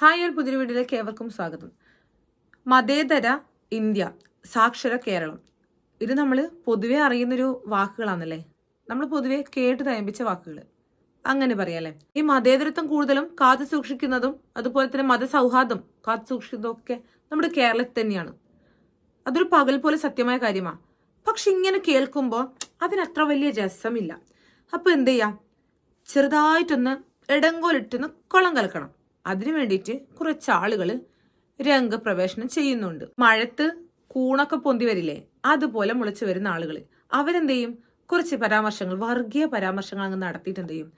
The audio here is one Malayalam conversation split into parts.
ഹായ് ഒരു പുതിയ വീഡിയോയിലേക്ക് ഏവർക്കും സ്വാഗതം. മതേതര ഇന്ത്യ സാക്ഷര കേരളം. ഇത് നമ്മൾ പൊതുവെ അറിയുന്നൊരു വാക്കുകളാണല്ലേ? നമ്മൾ പൊതുവെ കേട്ട് തയമ്പിച്ച വാക്കുകൾ അങ്ങനെ പറയാല്ലേ? ഈ മതേതരത്വം കൂടുതലും കാത്തു സൂക്ഷിക്കുന്നതും അതുപോലെ തന്നെ മതസൗഹാർദ്ദം കാത്തു സൂക്ഷിക്കുന്നതും ഒക്കെ നമ്മുടെ കേരളത്തിൽ തന്നെയാണ്. അതൊരു പകൽ പോലെ സത്യമായ കാര്യമാണ് പക്ഷെ ഇങ്ങനെ കേൾക്കുമ്പോൾ അതിനത്ര വലിയ രസമില്ല. അപ്പൊ എന്ത് ചെയ്യാം? ചെറുതായിട്ടൊന്ന് ഇടങ്കോലിട്ടൊന്ന് കുളം കലക്കണം. അതിനു വേണ്ടിയിട്ട് കുറച്ച് ആളുകൾ രംഗപ്രവേശനം ചെയ്യുന്നുണ്ട്. മഴത്ത് കൂണൊക്കെ പൊന്തി വരില്ലേ അതുപോലെ മുളച്ചു വരുന്ന ആളുകൾ അവരെന്ത് ചെയ്യും? കുറച്ച് പരാമർശങ്ങൾ വർഗീയ പരാമർശങ്ങൾ അങ്ങ് നടത്തിയിട്ട് ചെയ്യും?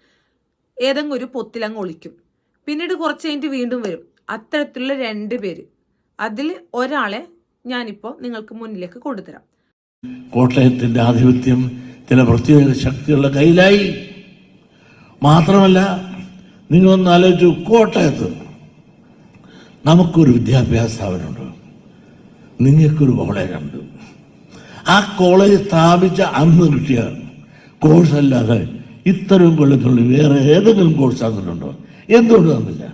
ഏതെങ്കിലും ഒരു പൊത്തിലങ്ങ് ഒളിക്കും. പിന്നീട് കുറച്ച് കഴിഞ്ഞിട്ട് വീണ്ടും വരും. അത്തരത്തിലുള്ള രണ്ട് പേര്. അതിൽ ഒരാളെ ഞാനിപ്പോൾ നിങ്ങൾക്ക് മുന്നിലേക്ക് കൊണ്ടുതരാം. കോട്ടയത്തിന്റെ ആധിപത്യം ചില പ്രത്യേക ശക്തികളുടെ കയ്യിലായി. മാത്രമല്ല നിങ്ങളൊന്ന് ആലോചിച്ചു കോട്ടയത്ത് നമുക്കൊരു വിദ്യാഭ്യാസ സ്ഥാപനമുണ്ട്. നിങ്ങൾക്കൊരു കോളേജുണ്ട് ആ കോളേജ് സ്ഥാപിച്ച അന്ന് കിട്ടിയ കോഴ്സ് അല്ലാതെ ഇത്തരം കൊല്ലത്തുള്ളിൽ വേറെ ഏതെങ്കിലും കോഴ്സ് തന്നിട്ടുണ്ടോ എന്തുകൊണ്ട് തന്നില്ല?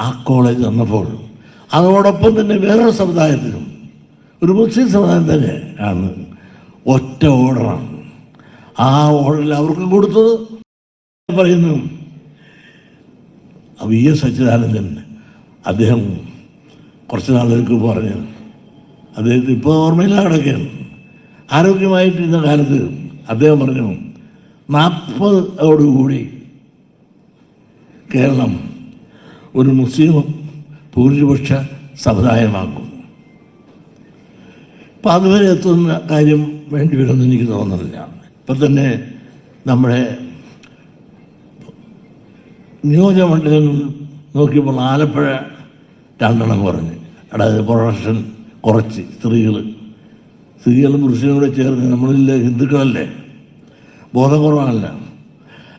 ആ കോളേജ് തന്നപ്പോൾ അതോടൊപ്പം തന്നെ വേറൊരു സമുദായത്തിനും ഒരു മുസ്ലിം സമുദായം തന്നെ ആണ് ഒറ്റ ഓർഡറാണ് ആ ഓർഡറിൽ അവർക്കും കൊടുത്തത്. പറയുന്നു വി എസ് അച്യുതാനന്ദൻ അദ്ദേഹം കുറച്ച് നാളുകൾക്ക് പറഞ്ഞു അദ്ദേഹത്തിന് ഇപ്പോൾ ഓർമ്മയില്ല അവിടെയൊക്കെയാണ്. ആരോഗ്യമായിട്ടിരുന്ന കാലത്ത് അദ്ദേഹം പറഞ്ഞു നാൽപ്പതോടുകൂടി കേരളം ഒരു മുസ്ലിം ഭൂരിപക്ഷ സമുദായമാക്കും. അപ്പം അതുവരെ എത്തുന്ന കാര്യം വേണ്ടി വരുമെന്ന് എനിക്ക് തോന്നുന്നില്ല. ഇപ്പം തന്നെ നമ്മുടെ നിയോജകമണ്ഡലം നോക്കിയപ്പോൾ ആലപ്പുഴ രണ്ടെണ്ണം കുറഞ്ഞ്. അതായത് പ്രൊഡക്ഷൻ കുറച്ച് സ്ത്രീകൾ സ്ത്രീകളും പുരുഷനും കൂടെ ചേർന്ന് നമ്മളില്ലേ ഹിന്ദുക്കളല്ലേ? ബോധപൂർവമല്ല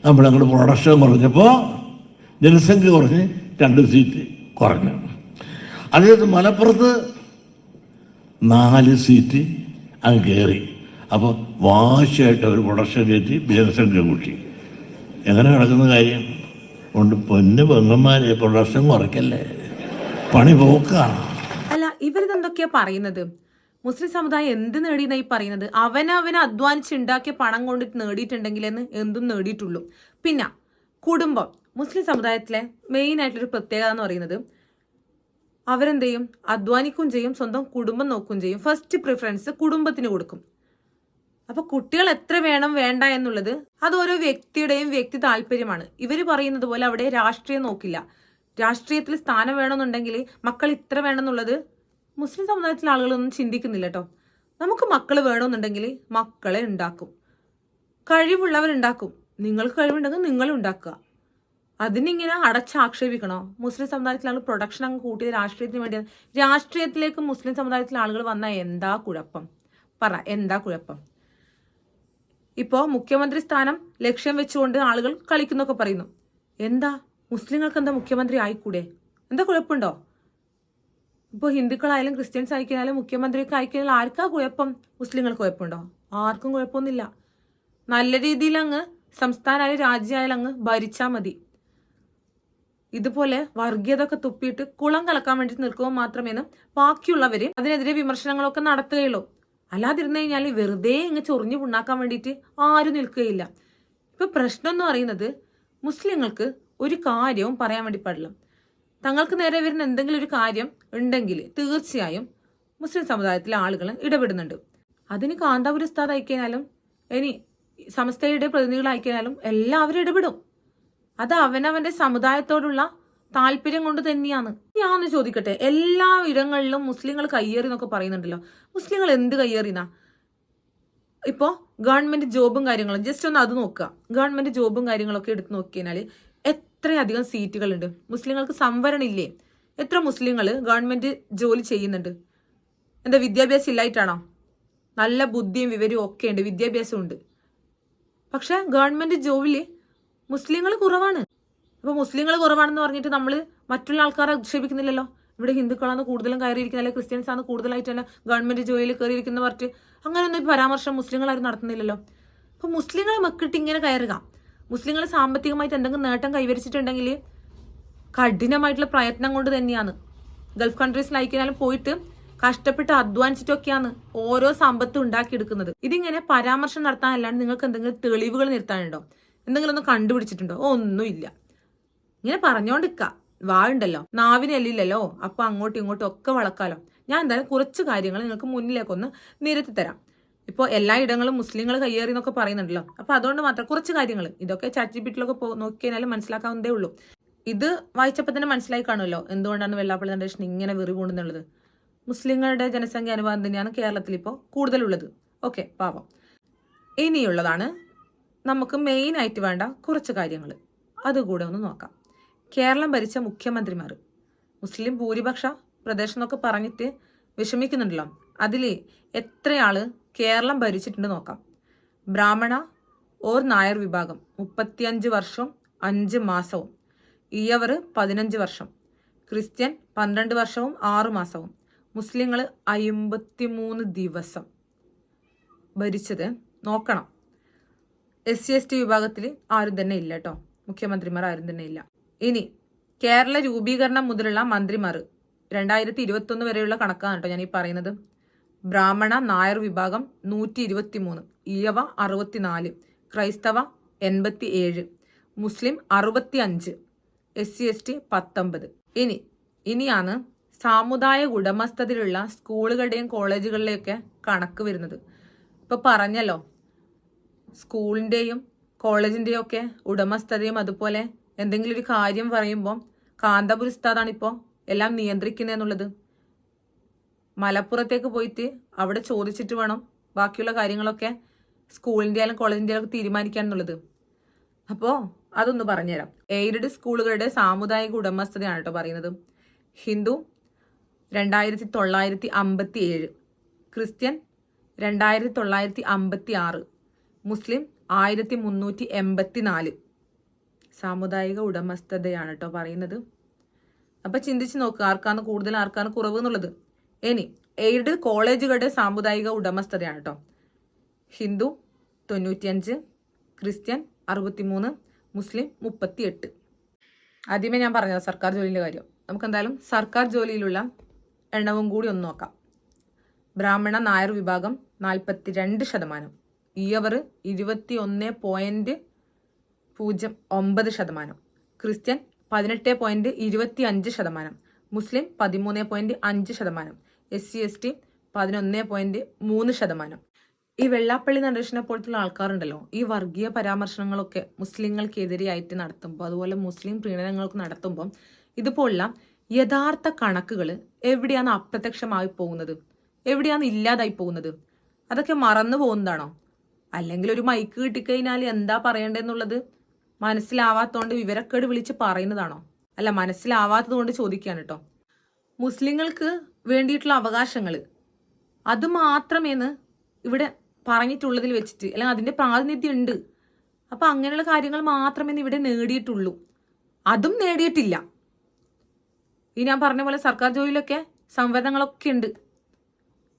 അങ്ങോട്ട് പ്രൊഡക്ഷൻ കുറഞ്ഞപ്പോൾ ജനസംഖ്യ കുറഞ്ഞ് രണ്ട് സീറ്റ് കുറഞ്ഞു. അതേ മലപ്പുറത്ത് നാല് സീറ്റ് അങ്ങ് കയറി അപ്പോൾ വാശിയായിട്ട് അവർ പ്രൊഡക്ഷൻ കയറ്റി ജനസംഖ്യ കൂട്ടി. എങ്ങനെ നടക്കുന്ന കാര്യം? കൊണ്ട് പൊന്ന് പെങ്ങന്മാരെ പ്രൊഡക്ഷൻ കുറയ്ക്കല്ലേ? പണി പോക്കാണ്. അല്ല ഇവരിതെന്തൊക്കെയാ പറയുന്നത്? മുസ്ലിം സമുദായം എന്ത് നേടിയെന്നായി പറയുന്നത്? അവനവനെ അധ്വാനിച്ച് ഉണ്ടാക്കിയ പണം കൊണ്ട് നേടിയിട്ടുണ്ടെങ്കിലെന്ന് എന്തും നേടിയിട്ടുള്ളൂ. പിന്നെ കുടുംബം. മുസ്ലിം സമുദായത്തിലെ മെയിൻ ആയിട്ടൊരു പ്രത്യേകത എന്ന് പറയുന്നത് അവരെന്ത് ചെയ്യും? അധ്വാനിക്കുകയും ചെയ്യും സ്വന്തം കുടുംബം നോക്കുകയും ചെയ്യും. ഫസ്റ്റ് പ്രിഫറൻസ് കുടുംബത്തിന് കൊടുക്കും. അപ്പൊ കുട്ടികൾ എത്ര വേണം വേണ്ട എന്നുള്ളത് അത് ഓരോ വ്യക്തിയുടെയും വ്യക്തി താല്പര്യമാണ്. ഇവർ പറയുന്നത് പോലെ അവിടെ രാഷ്ട്രീയം നോക്കില്ല. രാഷ്ട്രീയത്തിൽ സ്ഥാനം വേണമെന്നുണ്ടെങ്കിൽ മക്കൾ ഇത്ര വേണമെന്നുള്ളത് മുസ്ലിം സമുദായത്തിലെ ആളുകളൊന്നും ചിന്തിക്കുന്നില്ല കേട്ടോ നമുക്ക് മക്കൾ വേണമെന്നുണ്ടെങ്കിൽ മക്കളെ ഉണ്ടാക്കും. കഴിവുള്ളവരുണ്ടാക്കും. നിങ്ങൾക്ക് കഴിവുണ്ടെങ്കിൽ നിങ്ങൾ ഉണ്ടാക്കുക. അതിനിങ്ങനെ അടച്ചാക്ഷേപിക്കണോ? മുസ്ലിം സമുദായത്തിലെ ആളുകൾ പ്രൊഡക്ഷൻ അങ്ങ് കൂട്ടിയത് രാഷ്ട്രീയത്തിന് വേണ്ടി രാഷ്ട്രീയത്തിലേക്ക് മുസ്ലിം സമുദായത്തിലെ ആളുകൾ വന്നാൽ എന്താ കുഴപ്പം? പറ എന്താ കുഴപ്പം? ഇപ്പോൾ മുഖ്യമന്ത്രി സ്ഥാനം ലക്ഷ്യം വെച്ചുകൊണ്ട് ആളുകൾ കളിക്കുന്നൊക്കെ പറയുന്നു. എന്താ? മുസ്ലിങ്ങൾക്ക് എന്താ മുഖ്യമന്ത്രി ആയിക്കൂടെ? എന്താ കുഴപ്പമുണ്ടോ? ഇപ്പോൾ ഹിന്ദുക്കളായാലും ക്രിസ്ത്യൻസ് ആയിക്കഴിഞ്ഞാലും മുഖ്യമന്ത്രിയൊക്കെ ആയിക്കഴിഞ്ഞാൽ ആർക്കാ കുഴപ്പം? മുസ്ലിങ്ങൾക്ക് കുഴപ്പമുണ്ടോ? ആർക്കും കുഴപ്പമൊന്നുമില്ല. നല്ല രീതിയിൽ അങ്ങ് സംസ്ഥാനമായാലും രാജ്യമായാലും അങ്ങ് ഭരിച്ചാൽ മതി. ഇതുപോലെ വർഗീയത ഒക്കെ തുപ്പിയിട്ട് കുളം കലക്കാൻ വേണ്ടി നിൽക്കുമ്പോൾ മാത്രമേ ബാക്കിയുള്ളവര് അതിനെതിരെ വിമർശനങ്ങളൊക്കെ നടത്തുകയുള്ളൂ. അല്ലാതിരുന്നു കഴിഞ്ഞാൽ വെറുതെ ഇങ്ങ് ചൊറിഞ്ഞു പുണ്ണാക്കാൻ വേണ്ടിയിട്ട് ആരും നിൽക്കുകയില്ല. ഇപ്പം പ്രശ്നം എന്ന് പറയുന്നത് മുസ്ലിങ്ങൾക്ക് ഒരു കാര്യവും പറയാൻ വേണ്ടി പാടില്ല. തങ്ങൾക്ക് നേരെ വരുന്ന എന്തെങ്കിലും ഒരു കാര്യം ഉണ്ടെങ്കിൽ തീർച്ചയായും മുസ്ലിം സമുദായത്തിലെ ആളുകൾ ഇടപെടുന്നുണ്ട്. അതിന് കാന്താപുരി ഉസ്താദ് അയക്കാനും ഇനി സമസ്തയുടെ പ്രതിനിധികൾ അയക്കാനും എല്ലാവരും ഇടപെടും. അത് അവനവന്റെ സമുദായത്തോടുള്ള താല്പര്യം കൊണ്ട് തന്നെയാണ്. ഞാൻ ചോദിക്കട്ടെ എല്ലാ ഇടങ്ങളിലും മുസ്ലിങ്ങൾ കയ്യേറി എന്നൊക്കെ പറയുന്നുണ്ടല്ലോ. മുസ്ലിങ്ങൾ എന്ത് കയ്യേറിനാ? ഇപ്പോ ഗവൺമെന്റ് ജോബും കാര്യങ്ങളും ജസ്റ്റ് ഒന്ന് അത് നോക്കുക. ഗവൺമെന്റ് ജോബും കാര്യങ്ങളൊക്കെ എടുത്ത് നോക്കിയാൽ എത്രയധികം സീറ്റുകളുണ്ട്? മുസ്ലിങ്ങൾക്ക് സംവരണം ഇല്ലേ എത്ര മുസ്ലിങ്ങൾ ഗവൺമെന്റ് ജോലി ചെയ്യുന്നുണ്ട്? എന്താ വിദ്യാഭ്യാസം ഇല്ലായിട്ടാണോ? നല്ല ബുദ്ധിയും വിവരവും ഒക്കെ ഉണ്ട് വിദ്യാഭ്യാസം ഉണ്ട്. പക്ഷെ ഗവൺമെന്റ് ജോബിൽ മുസ്ലിങ്ങൾ കുറവാണ്. അപ്പൊ മുസ്ലിങ്ങൾ കുറവാണെന്ന് പറഞ്ഞിട്ട് നമ്മൾ മറ്റുള്ള ആൾക്കാരെ അധിക്ഷേപിക്കുന്നില്ലല്ലോ ഇവിടെ ഹിന്ദുക്കളാണ് കൂടുതലും കയറിയിരിക്കുന്നത് അല്ലെങ്കിൽ ക്രിസ്ത്യൻസ് ആണ് കൂടുതലായിട്ട് തന്നെ ഗവൺമെന്റ് ജോലിയിൽ കയറിയിരിക്കുന്ന പറഞ്ഞിട്ട് അങ്ങനെയൊന്നും പരാമർശം മുസ്ലിങ്ങളാരും നടത്തുന്നില്ലല്ലോ? അപ്പൊ മുസ്ലിങ്ങളെ മക്കിട്ട് ഇങ്ങനെ കയറുക. മുസ്ലിങ്ങൾ സാമ്പത്തികമായിട്ട് എന്തെങ്കിലും നേട്ടം കൈവരിച്ചിട്ടുണ്ടെങ്കിൽ കഠിനമായിട്ടുള്ള പ്രയത്നം കൊണ്ട് തന്നെയാണ്. ഗൾഫ് കൺട്രീസിലായിക്കാലും പോയിട്ട് കഷ്ടപ്പെട്ട് അധ്വാനിച്ചിട്ടൊക്കെയാണ് ഓരോ സമ്പത്തും ഉണ്ടാക്കിയെടുക്കുന്നത്. ഇതിങ്ങനെ പരാമർശം നടത്താനല്ലാണ്ട് നിങ്ങൾക്ക് എന്തെങ്കിലും തെളിവുകൾ നിർത്താനുണ്ടോ എന്തെങ്കിലും ഒന്ന് കണ്ടുപിടിച്ചിട്ടുണ്ടോ? ഒന്നുമില്ല. ഇങ്ങനെ പറഞ്ഞോണ്ടിക്ക. വാഴുണ്ടല്ലോ നാവിനെല്ലില്ലല്ലോ അപ്പൊ അങ്ങോട്ടും ഇങ്ങോട്ടും ഒക്കെ വളക്കാലോ. ഞാൻ എന്തായാലും കുറച്ച് കാര്യങ്ങൾ നിങ്ങൾക്ക് മുന്നിലേക്കൊന്ന് നിരത്തി തരാം. ഇപ്പോൾ എല്ലാ ഇടങ്ങളും മുസ്ലിങ്ങൾ കയ്യേറി എന്നൊക്കെ പറയുന്നുണ്ടല്ലോ. അപ്പൊ അതുകൊണ്ട് മാത്രം കുറച്ച് കാര്യങ്ങൾ. ഇതൊക്കെ ചാറ്റ് പോ നോക്കിക്കഴിഞ്ഞാൽ മനസ്സിലാക്കാവുന്നതേ ഉള്ളൂ. ഇത് വായിച്ചപ്പോൾ തന്നെ മനസ്സിലായി കാണുമല്ലോ. എന്തുകൊണ്ടാണ് വെള്ളാപ്പള്ളി നടേശൻ ഇങ്ങനെ വെറി കൂടുന്നുള്ളത് മുസ്ലിങ്ങളുടെ ജനസംഖ്യ അനുപാതം തന്നെയാണ് കേരളത്തിൽ ഇപ്പോൾ കൂടുതലുള്ളത്. ഓക്കെ പാവം. ഇനിയുള്ളതാണ് നമുക്ക് മെയിൻ ആയിട്ട് വേണ്ട കുറച്ച് കാര്യങ്ങൾ. അതുകൂടെ ഒന്ന് നോക്കാം. കേരളം ഭരിച്ച മുഖ്യമന്ത്രിമാർ. മുസ്ലിം ഭൂരിപക്ഷ പ്രദേശം എന്നൊക്കെ പറഞ്ഞിട്ട് വിഷമിക്കുന്നുണ്ടല്ലോ. അതിൽ എത്രയാൾ കേരളം ഭരിച്ചിട്ടുണ്ട് നോക്കാം. ബ്രാഹ്മണ ഓർ നായർ വിഭാഗം മുപ്പത്തിയഞ്ച് വർഷവും അഞ്ച് മാസവും. ഈയവർ പതിനഞ്ച് വർഷം. ക്രിസ്ത്യൻ പന്ത്രണ്ട് വർഷവും ആറു മാസവും. മുസ്ലിങ്ങൾ അമ്പത്തിമൂന്ന് ദിവസം ഭരിച്ചത് നോക്കണം. എസ് സി എസ് ടി വിഭാഗത്തിൽ ആരും തന്നെ ഇല്ല കേട്ടോ. മുഖ്യമന്ത്രിമാർ ആരും തന്നെ ഇല്ല. ഇനി കേരള രൂപീകരണം മുതലുള്ള മന്ത്രിമാർ രണ്ടായിരത്തി ഇരുപത്തൊന്ന് വരെയുള്ള കണക്കാണ് കേട്ടോ ഞാൻ ഈ പറയുന്നത്. ബ്രാഹ്മണ നായർ വിഭാഗം നൂറ്റി ഇരുപത്തി മൂന്ന് ഈഴവ അറുപത്തിനാല് ക്രൈസ്തവ എൺപത്തി ഏഴ് മുസ്ലിം അറുപത്തി അഞ്ച് എസ് സി എസ് ടി പത്തൊമ്പത്. ഇനി ഇനിയാണ് സാമുദായ ഉടമസ്ഥതയിലുള്ള സ്കൂളുകളുടെയും കോളേജുകളിലെയൊക്കെ കണക്ക് വരുന്നത്. ഇപ്പൊ പറഞ്ഞല്ലോ സ്കൂളിന്റെയും കോളേജിന്റെയും ഒക്കെ ഉടമസ്ഥതയും അതുപോലെ എന്തെങ്കിലും ഒരു കാര്യം പറയുമ്പോൾ കാന്തപുരി ഉസ്താദാണിപ്പോൾ എല്ലാം നിയന്ത്രിക്കുന്നതെന്നുള്ളത് മലപ്പുറത്തേക്ക് പോയിട്ട് അവിടെ ചോദിച്ചിട്ട് വേണം ബാക്കിയുള്ള കാര്യങ്ങളൊക്കെ സ്കൂളിന്റെ ആയാലും കോളേജിന്റെ ആയാലും തീരുമാനിക്കാൻ എന്നുള്ളത്. അപ്പോൾ അതൊന്ന് പറഞ്ഞുതരാം. എയ്ഡഡ് സ്കൂളുകളുടെ സാമുദായിക ഉടമസ്ഥതയാണ് കേട്ടോ പറയുന്നത്. ഹിന്ദു രണ്ടായിരത്തി തൊള്ളായിരത്തി അമ്പത്തി ഏഴ് ക്രിസ്ത്യൻ രണ്ടായിരത്തി തൊള്ളായിരത്തി അമ്പത്തി ആറ് മുസ്ലിം ആയിരത്തി മുന്നൂറ്റി എൺപത്തി നാല് സാമുദായിക ഉടമസ്ഥതയാണ് കേട്ടോ പറയുന്നത്. അപ്പൊ ചിന്തിച്ച് നോക്കുക ആർക്കാണ് കൂടുതൽ ആർക്കാണ് കുറവ് എന്നുള്ളത്. ഇനി എയ്ഡ് കോളേജുകളുടെ സാമുദായിക ഉടമസ്ഥതയാണ് കേട്ടോ ഹിന്ദു തൊണ്ണൂറ്റിയഞ്ച് ക്രിസ്ത്യൻ അറുപത്തിമൂന്ന് മുസ്ലിം മുപ്പത്തിയെട്ട്. ആദ്യമേ ഞാൻ പറഞ്ഞത് സർക്കാർ ജോലിയിലെ കാര്യം. നമുക്ക് എന്തായാലും സർക്കാർ ജോലിയിലുള്ള എണ്ണവും കൂടി ഒന്ന് നോക്കാം. ബ്രാഹ്മണ നായർ വിഭാഗം നാൽപ്പത്തി രണ്ട് ശതമാനം. ഈയവർ ഇരുപത്തി ഒന്ന് പോയിന്റ് പൂജ്യം ഒമ്പത് ശതമാനം. ക്രിസ്ത്യൻ പതിനെട്ട് പോയിന്റ് ഇരുപത്തി അഞ്ച് ശതമാനം. മുസ്ലിം പതിമൂന്ന് പോയിന്റ് അഞ്ച് ശതമാനം. എസ് സി എസ് ടി പതിനൊന്ന് പോയിന്റ് മൂന്ന് ശതമാനം. ഈ വെള്ളാപ്പള്ളി നടേഷനെ പോലത്തുള്ള ആൾക്കാരുണ്ടല്ലോ ഈ വർഗീയ പരാമർശങ്ങളൊക്കെ മുസ്ലിങ്ങൾക്കെതിരെയായിട്ട് നടത്തുമ്പോൾ അതുപോലെ മുസ്ലിം പ്രീണനങ്ങൾക്ക് നടത്തുമ്പോൾ ഇതുപോലുള്ള യഥാർത്ഥ കണക്കുകൾ എവിടെയാണ് അപ്രത്യക്ഷമായി പോകുന്നത്? എവിടെയാണ് ഇല്ലാതായി പോകുന്നത്? അതൊക്കെ മറന്നു പോകുന്നതാണോ? അല്ലെങ്കിൽ ഒരു മൈക്ക് കിട്ടിക്കഴിഞ്ഞാൽ എന്താ പറയണ്ടെന്നുള്ളത് മനസ്സിലാവാത്തോണ്ട് വിവരക്കേട് വിളിച്ച് പറയുന്നതാണോ? അല്ല മനസ്സിലാവാത്തത് കൊണ്ട് ചോദിക്കുകയാണ് കേട്ടോ മുസ്ലിങ്ങൾക്ക് വേണ്ടിയിട്ടുള്ള അവകാശങ്ങൾ അത് മാത്രമേന്ന് ഇവിടെ പറഞ്ഞിട്ടുള്ളതിൽ വെച്ചിട്ട് അല്ലെങ്കിൽ അതിന്റെ പ്രാതിനിധ്യം ഉണ്ട് അപ്പൊ അങ്ങനെയുള്ള കാര്യങ്ങൾ മാത്രമേ ഇന്ന് ഇവിടെ നേടിയിട്ടുള്ളൂ. അതും നേടിയിട്ടില്ല. ഈ ഞാൻ പറഞ്ഞ പോലെ സർക്കാർ ജോലിയിലൊക്കെ സംവരണങ്ങളൊക്കെ ഉണ്ട്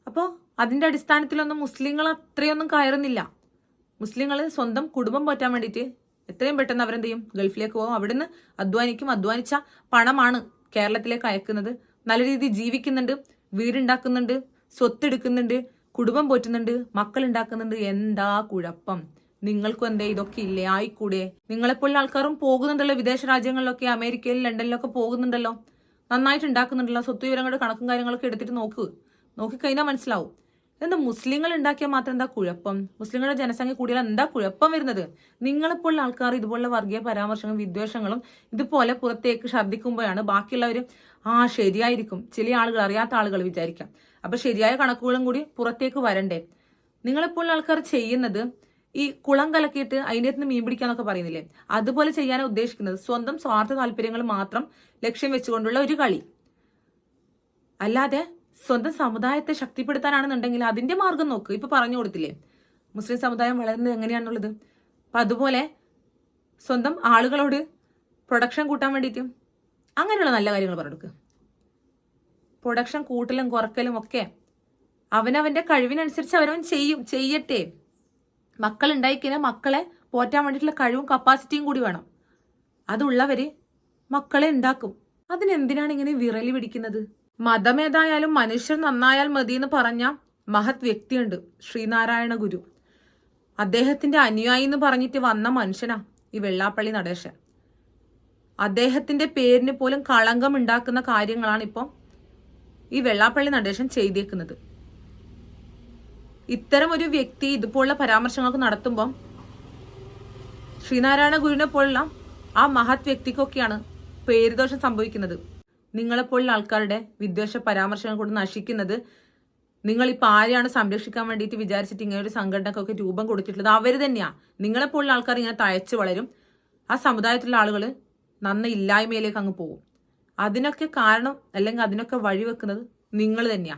അപ്പോൾ അതിന്റെ അടിസ്ഥാനത്തിലൊന്നും മുസ്ലിങ്ങൾ അത്രയൊന്നും കയറുന്നില്ല. മുസ്ലിങ്ങൾ സ്വന്തം കുടുംബം പോറ്റാൻ വേണ്ടിയിട്ട് എത്രയും പെട്ടെന്ന് അവരെന്ത് ചെയ്യും ഗൾഫിലേക്ക് പോകും. അവിടുന്ന് അധ്വാനിക്കും. അധ്വാനിച്ച പണമാണ് കേരളത്തിലേക്ക് അയക്കുന്നത്. നല്ല രീതിയിൽ ജീവിക്കുന്നുണ്ട്. വീടുണ്ടാക്കുന്നുണ്ട്. സ്വത്തെടുക്കുന്നുണ്ട്. കുടുംബം പോറ്റുന്നുണ്ട്. മക്കൾ ഉണ്ടാക്കുന്നുണ്ട് എന്താ കുഴപ്പം? നിങ്ങൾക്കും എന്തേ? ഇതൊക്കെ ഇല്ലേ? ആയിക്കൂടെ. നിങ്ങളെപ്പോലുള്ള ആൾക്കാരും പോകുന്നുണ്ടല്ലോ. വിദേശ രാജ്യങ്ങളിലൊക്കെ അമേരിക്കയിൽ ലണ്ടനിലൊക്കെ പോകുന്നുണ്ടല്ലോ. നന്നായിട്ട് ഉണ്ടാക്കുന്നുണ്ടല്ലോ. സ്വത്ത് വിവരങ്ങളുടെ കണക്കും കാര്യങ്ങളൊക്കെ എടുത്തിട്ട് നോക്ക്. നോക്കിക്കഴിഞ്ഞാൽ മനസ്സിലാവും. എന്താ മുസ്ലിങ്ങൾ ഉണ്ടാക്കിയാൽ മാത്രം എന്താ കുഴപ്പം? മുസ്ലിങ്ങളുടെ ജനസംഖ്യ കൂടിയാൽ എന്താ കുഴപ്പം വരുന്നത്? നിങ്ങളെപ്പോലുള്ള ആൾക്കാർ ഇതുപോലുള്ള വർഗീയ പരാമർശങ്ങളും വിദ്വേഷങ്ങളും ഇതുപോലെ പുറത്തേക്ക് ഛർദ്ദിക്കുമ്പോഴാണ് ബാക്കിയുള്ളവർ ആ ശരിയായിരിക്കും. ചില ആളുകൾ അറിയാത്ത ആളുകൾ വിചാരിക്കാം. അപ്പൊ ശരിയായ കണക്കുകളും കൂടി പുറത്തേക്ക് വരണ്ടേ? നിങ്ങളെപ്പോലുള്ള ആൾക്കാർ ചെയ്യുന്നത് ഈ കുളം കലക്കിയിട്ട് അതിന്റെ നിന്ന് മീൻ പിടിക്കാന്നൊക്കെ പറയുന്നില്ലേ? അതുപോലെ ചെയ്യാനാണ് ഉദ്ദേശിക്കുന്നത്. സ്വന്തം സ്വാർത്ഥ താല്പര്യങ്ങൾ മാത്രം ലക്ഷ്യം വെച്ചുകൊണ്ടുള്ള ഒരു കളി. അല്ലാതെ സ്വന്തം സമുദായത്തെ ശക്തിപ്പെടുത്താനാണെന്നുണ്ടെങ്കിൽ അതിന്റെ മാർഗം നോക്ക്. ഇപ്പൊ പറഞ്ഞു കൊടുത്തില്ലേ? മുസ്ലിം സമുദായം വളരുന്നത് എങ്ങനെയാണുള്ളത് അപ്പൊ അതുപോലെ സ്വന്തം ആളുകളോട് പ്രൊഡക്ഷൻ കൂട്ടാൻ വേണ്ടിയിട്ടും അങ്ങനെയുള്ള നല്ല കാര്യങ്ങൾ പറഞ്ഞു പ്രൊഡക്ഷൻ കൂട്ടലും കുറക്കലും ഒക്കെ അവനവന്റെ കഴിവിനനുസരിച്ച് അവനവൻ ചെയ്യും ചെയ്യട്ടെ. മക്കൾ ഉണ്ടായിക്കഴിഞ്ഞാൽ മക്കളെ പോറ്റാൻ വേണ്ടിയിട്ടുള്ള കഴിവും കപ്പാസിറ്റിയും കൂടി വേണം. അതുള്ളവര് മക്കളെ ഉണ്ടാക്കും. അതിനെന്തിനാണ് ഇങ്ങനെ വിറലി പിടിക്കുന്നത്? മതമേതായാലും മനുഷ്യർ നന്നായാൽ മതി എന്ന് പറഞ്ഞ മഹത് വ്യക്തിയുണ്ട് ശ്രീനാരായണ ഗുരു. അദ്ദേഹത്തിന്റെ അനുയായി എന്ന് പറഞ്ഞിട്ട് വന്ന മനുഷ്യനാ ഈ വെള്ളാപ്പള്ളി നടേശൻ. അദ്ദേഹത്തിന്റെ പേരിന് പോലും കളങ്കം ഉണ്ടാക്കുന്ന കാര്യങ്ങളാണ് ഇപ്പോൾ ഈ വെള്ളാപ്പള്ളി നടേശൻ ചെയ്തേക്കുന്നത്. ഇത്തരം ഒരു വ്യക്തി ഇതുപോലുള്ള പരാമർശങ്ങൾക്ക് നടത്തുമ്പം ശ്രീനാരായണ ഗുരുവിനെ പോലുള്ള ആ മഹത് വ്യക്തിക്കൊക്കെയാണ് പേരുദോഷം സംഭവിക്കുന്നത്. നിങ്ങളെപ്പോലുള്ള ആൾക്കാരുടെ വിദ്വേഷ പരാമർശങ്ങൾ കൊണ്ട് നശിക്കുന്നത് നിങ്ങൾ ഇപ്പൊ ആരെയാണ് സംരക്ഷിക്കാൻ വേണ്ടിയിട്ട് വിചാരിച്ചിട്ട് ഇങ്ങനെ ഒരു സംഘടനക്കൊക്കെ രൂപം കൊടുത്തിട്ടുള്ളത്? അവർ തന്നെയാ. നിങ്ങളെപ്പോലുള്ള ആൾക്കാർ ഇങ്ങനെ തയച്ചു വളരും. ആ സമുദായത്തിലുള്ള ആളുകൾ നന്ന ഇല്ലായ്മയിലേക്ക് അങ്ങ് പോകും. അതിനൊക്കെ കാരണം അല്ലെങ്കിൽ അതിനൊക്കെ വഴിവെക്കുന്നത് നിങ്ങൾ തന്നെയാ.